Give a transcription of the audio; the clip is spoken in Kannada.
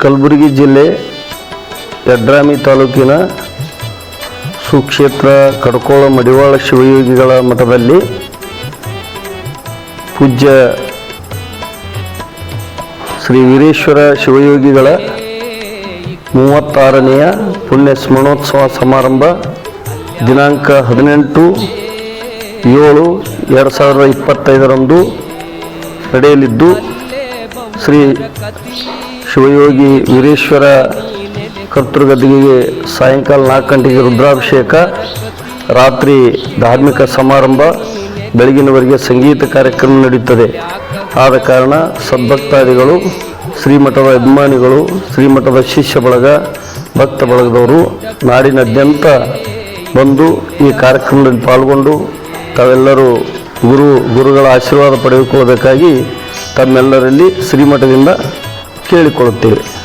ಕಲಬುರಗಿ ಜಿಲ್ಲೆ ಯಡ್ರಾಮಿ ತಾಲೂಕಿನ ಸುಕ್ಷೇತ್ರ ಕಡ್ಕೋಳ ಮಡಿವಾಳ ಶಿವಯೋಗಿಗಳ ಮಠದಲ್ಲಿ ಪೂಜ್ಯ ಶ್ರೀ ವೀರೇಶ್ವರ ಶಿವಯೋಗಿಗಳ ಮೂವತ್ತಾರನೆಯ ಪುಣ್ಯ ಸ್ಮರಣೋತ್ಸವ ಸಮಾರಂಭ ದಿನಾಂಕ ಹದಿನೆಂಟು ಏಳು ಎರಡು ಸಾವಿರದ ಇಪ್ಪತ್ತೈದರಂದು ನಡೆಯಲಿದ್ದು ಶ್ರೀ ಶಿವಯೋಗಿ ವೀರೇಶ್ವರ ಕರ್ತೃಗದ್ದಿಗೆ ಸಾಯಂಕಾಲ ನಾಲ್ಕು ಗಂಟೆಗೆ ರುದ್ರಾಭಿಷೇಕ, ರಾತ್ರಿ ಧಾರ್ಮಿಕ ಸಮಾರಂಭ, ಬೆಳಗಿನವರೆಗೆ ಸಂಗೀತ ಕಾರ್ಯಕ್ರಮ ನಡೆಯುತ್ತದೆ ಆದ ಕಾರಣ ಸದ್ಭಕ್ತಾದಿಗಳು, ಶ್ರೀಮಠದ ಅಭಿಮಾನಿಗಳು, ಶ್ರೀಮಠದ ಶಿಷ್ಯ ಬಳಗ, ಭಕ್ತ ಬಳಗದವರು, ನಾಡಿನಾದ್ಯಂತ ಬಂದು ಈ ಕಾರ್ಯಕ್ರಮದಲ್ಲಿ ಪಾಲ್ಗೊಂಡು ತಾವೆಲ್ಲರೂ ಗುರು, ಗುರುಗಳ ಆಶೀರ್ವಾದ ಪಡೆದುಕೊಳ್ಳಬೇಕಾಗಿ ತಮ್ಮೆಲ್ಲರಲ್ಲಿ ಶ್ರೀಮಠದಿಂದ ಕೇಳಿಕೊಳ್ಳುತ್ತೇವೆ.